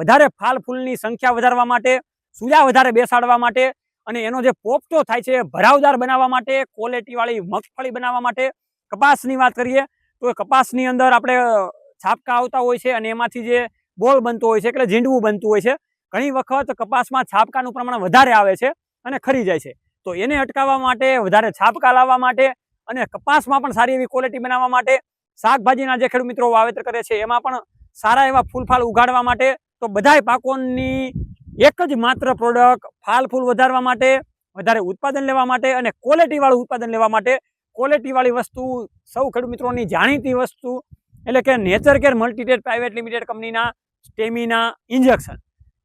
વધારે ફાલ ફૂલની સંખ્યા વધારવા માટે, સુજા વધારે બેસાડવા માટે અને એનો જે પોપટો થાય છે ભરાવદાર બનાવવા માટે ક્વોલિટીવાળી મગફળી બનાવવા માટે કપાસની વાત કરીએ તો કપાસની અંદર આપણે છાપકા આવતા હોય છે અને એમાંથી જે બોલ બનતો હોય છે, એટલે ઝીંડવું બનતું હોય છે, ઘણી વખત કપાસમાં છાપકાનું પ્રમાણ વધારે આવે છે અને ખરી જાય છે. તો એને અટકાવવા માટે, વધારે છાપકા લાવવા માટે અને કપાસમાં પણ સારી એવી ક્વોલિટી બનાવવા માટે, શાકભાજીના જે ખેડૂત મિત્રો વાવેતર કરે છે, એમાં પણ સારા એવા ફૂલફાલ ઉગાડવા માટે તો બધાય પાકોની એક જ માત્ર પ્રોડક્ટ ફાલ ફૂલ વધારવા માટે, વધારે ઉત્પાદન લેવા માટે અને ક્વોલિટીવાળું ઉત્પાદન લેવા માટે ક્વોલિટીવાળી વસ્તુ, સૌ ખેડૂત મિત્રોની જાણીતી વસ્તુ, એટલે કે નેચર કેર મલ્ટીટેડ પ્રાઇવેટ લિમિટેડ કંપનીના સ્ટેમિના ઇન્જેક્શન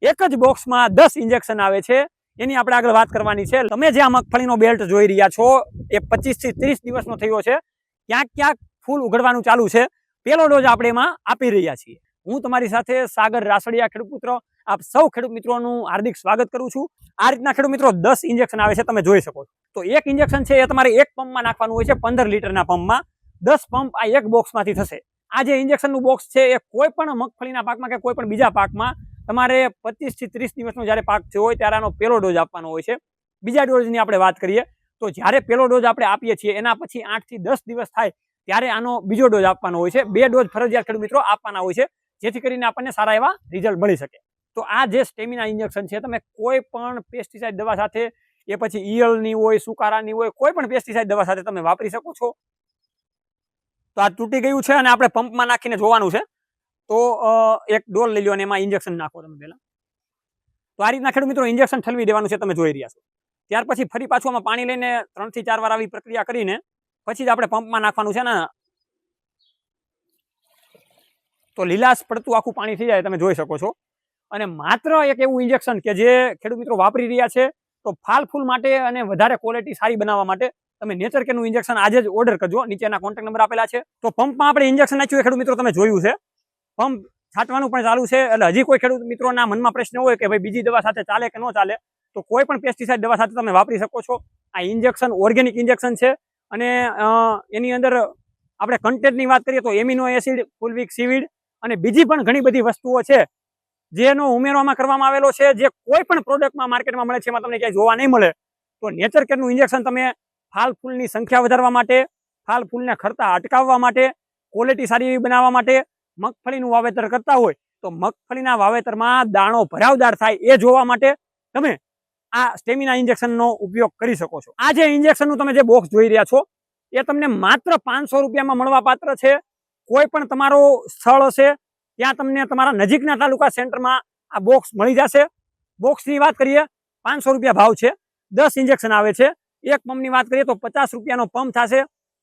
એક જ બોક્સમાં દસ ઇન્જેક્શન આવે છે. એની આપણે આગળ વાત કરવાની છે. તમે જે આ મગફળીનો બેલ્ટ જોઈ રહ્યા છો, એ પચીસથી ત્રીસ દિવસનો થયો છે. ક્યાંક ક્યાંક ફૂલ ઉઘડવાનું ચાલુ છે. પહેલો ડોઝ આપણે એમાં આપી રહ્યા છીએ. હું તમારી સાથે સાગર રાસડિયા ખેડૂત પુત્ર, આપ સૌ ખેડૂત મિત્રોનું હાર્દિક સ્વાગત કરું છું. આ રીતના ખેડૂત મિત્રો દસ ઇન્જેક્શન આવે છે, તમે જોઈ શકો તો એક ઇન્જેક્શન છે, એ તમારે એક પંપમાં નાખવાનું હોય છે, પંદર લીટરના પંપમાં. દસ પંપ આ એક બોક્સમાંથી થશે. આ જે ઇન્જેક્શનનું બોક્સ છે, એ કોઈ પણ મગફળીના પાકમાં કે કોઈ પણ બીજા પાકમાં તમારે પચીસથી ત્રીસ દિવસનો જ્યારે પાક થયો હોય, ત્યારે આનો પહેલો ડોઝ આપવાનો હોય છે. બીજા ડોઝની આપણે વાત કરીએ, તો જ્યારે પહેલો ડોઝ આપણે આપીએ છીએ, એના પછી આઠથી દસ દિવસ થાય, ત્યારે આનો બીજો ડોઝ આપવાનો હોય છે. બે ડોઝ ફરજિયાત ખેડૂત મિત્રો આપવાના હોય છે. જેથી કરીને આપણને સારા એવા રિઝલ્ટ મળી શકે. તો આ જે સ્ટેમિના ઇન્જેક્શન છે, તમે કોઈ પણ પેસ્ટિસાઇડ દવા સાથે, એ પછી ઈયળની હોય, સુકારાની હોય, કોઈ પણ પેસ્ટિસાઇડ દવા સાથે તમે વાપરી શકો છો. તો આ તૂટી ગયું છે અને આપણે પંપમાં નાખીને જોવાનું છે. તો એક ડોલ લઈ લો અને એમાં ઇન્જેક્શન નાખો તમે પહેલાં. તો આ રીતના ખેડૂત મિત્રો ઇન્જેક્શન ઠલવી દેવાનું છે, તમે જોઈ રહ્યા છો. ત્યાર પછી ફરી પાછું આમાં પાણી લઈને ત્રણથી ચાર વાર આવી પ્રક્રિયા કરીને, પછી જ આપણે પંપમાં નાખવાનું છે ને તો લીલાશ પડતું આખું પાણી થઈ જાય, તમે જોઈ શકો છો. અને માત્ર એક એવું ઇન્જેક્શન કે જે ખેડૂત મિત્રો વાપરી રહ્યા છે, તો ફાલ ફૂલ માટે અને વધારે ક્વોલિટી સારી બનાવવા માટે તમે નેચર કેરનું ઇન્જેક્શન આજે જ ઓર્ડર કરજો. નીચેના કોન્ટેક્ટ નંબર આપેલા છે. તો પંપમાં આપણે ઇન્જેક્શન નાખ્યું ખેડૂત મિત્રો, તમે જોયું છે. પંપ છાંટવાનું પણ ચાલુ છે. એટલે હજી કોઈ ખેડૂત મિત્રોના મનમાં પ્રશ્ન હોય કે ભાઈ બીજી દવા સાથે ચાલે કે ન ચાલે, તો કોઈ પણ પેસ્ટિસાઇડ દવા સાથે તમે વાપરી શકો છો. આ ઇન્જેક્શન ઓર્ગેનિક ઇન્જેક્શન છે. અને એની અંદર આપણે કન્ટેન્ટની વાત કરીએ તો એમિનો એસિડ ફુલવિક સીવીડ અને બીજી પણ ઘણી બધી વસ્તુઓ છે, જેનો ઉમેરવામાં કરવામાં આવેલો છે, જે કોઈ પણ પ્રોડક્ટમાં માર્કેટમાં મળે છે, એમાં તમને ક્યાંય જોવા નહીં મળે. તો નેચર કેરનું ઇન્જેક્શન તમે ફાલ ફૂલની સંખ્યા વધારવા માટે, ફાલ ફૂલને ખરતા અટકાવવા માટે ક્વોલિટી સારી એવી બનાવવા માટે મગફળીનું વાવેતર કરતા હોય, તો મગફળીના વાવેતરમાં દાણો ભરાવદાર થાય એ જોવા માટે તમે આ સ્ટેમિના ઇન્જેક્શનનો ઉપયોગ કરી શકો છો. આ જે ઇન્જેક્શનનું તમે જે બોક્સ જોઈ રહ્યા છો, એ તમને માત્ર પાંચસો રૂપિયામાં મળવા પાત્ર છે. કોઈ પણ તમારો સ્થળ હશે, ત્યાં તમને તમારા નજીકના તાલુકા સેન્ટરમાં આ બોક્સ મળી જશે. બોક્સની વાત કરીએ, પાંચસો રૂપિયા ભાવ છે, દસ ઇન્જેક્શન આવે છે. એક પંપની વાત કરીએ તો પચાસ રૂપિયાનો પંપ થશે.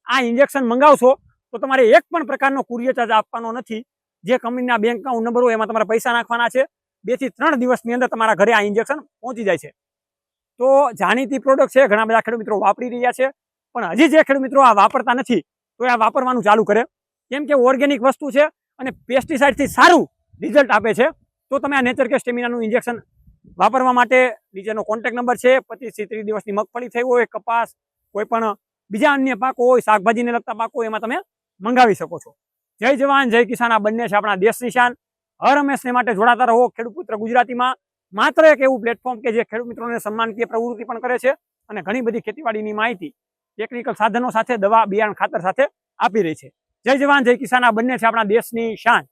આ ઇન્જેક્શન મંગાવશો તો તમારે એક પણ પ્રકારનો કુરિયર ચાર્જ આપવાનો નથી. જે કંપનીના બેંક એકાઉન્ટ નંબર હોય એમાં તમારે પૈસા નાખવાના છે. બેથી ત્રણ દિવસની અંદર તમારા ઘરે આ ઇન્જેક્શન પહોંચી જાય છે. તો જાણીતી પ્રોડક્ટ છે, ઘણા બધા ખેડૂત મિત્રો વાપરી રહ્યા છે. પણ હજી જે ખેડૂત મિત્રો આ વાપરતા નથી, તો આ વાપરવાનું ચાલુ કરે. કેમ કે ઓર્ગેનિક વસ્તુ છે અને પેસ્ટિસાઇડથી સારું રિઝલ્ટ આપે છે. તો તમે આ નેચર કે સ્ટેમિનાનું ઇન્જેક્શન વાપરવા માટે નીચેનો કોન્ટેક નંબર છે પચીસથી ત્રીસ દિવસની મગફળી થઈ હોય, કપાસ કોઈ પણ બીજા અન્ય પાકો હોય, શાકભાજીને લગતા પાકો એમાં તમે મંગાવી શકો છો. જય જવાન, જય કિસાન, આ બંને છે આપણા દેશ નિશાન હર હંમેશને માટે જોડાતા રહો. ખેડૂત પુત્ર ગુજરાતીમાં માત્ર એક એવું પ્લેટફોર્મ કે જે ખેડૂત મિત્રોને સન્માનકીય પ્રવૃત્તિ પણ કરે છે અને ઘણી બધી ખેતીવાડીની માહિતી ટેકનિકલ સાધનો સાથે, દવા, બિયારણ ખાતર સાથે આપી રહી છે. જય જવાન જય કિસાન. આ બંને છે આપણા દેશની શાન.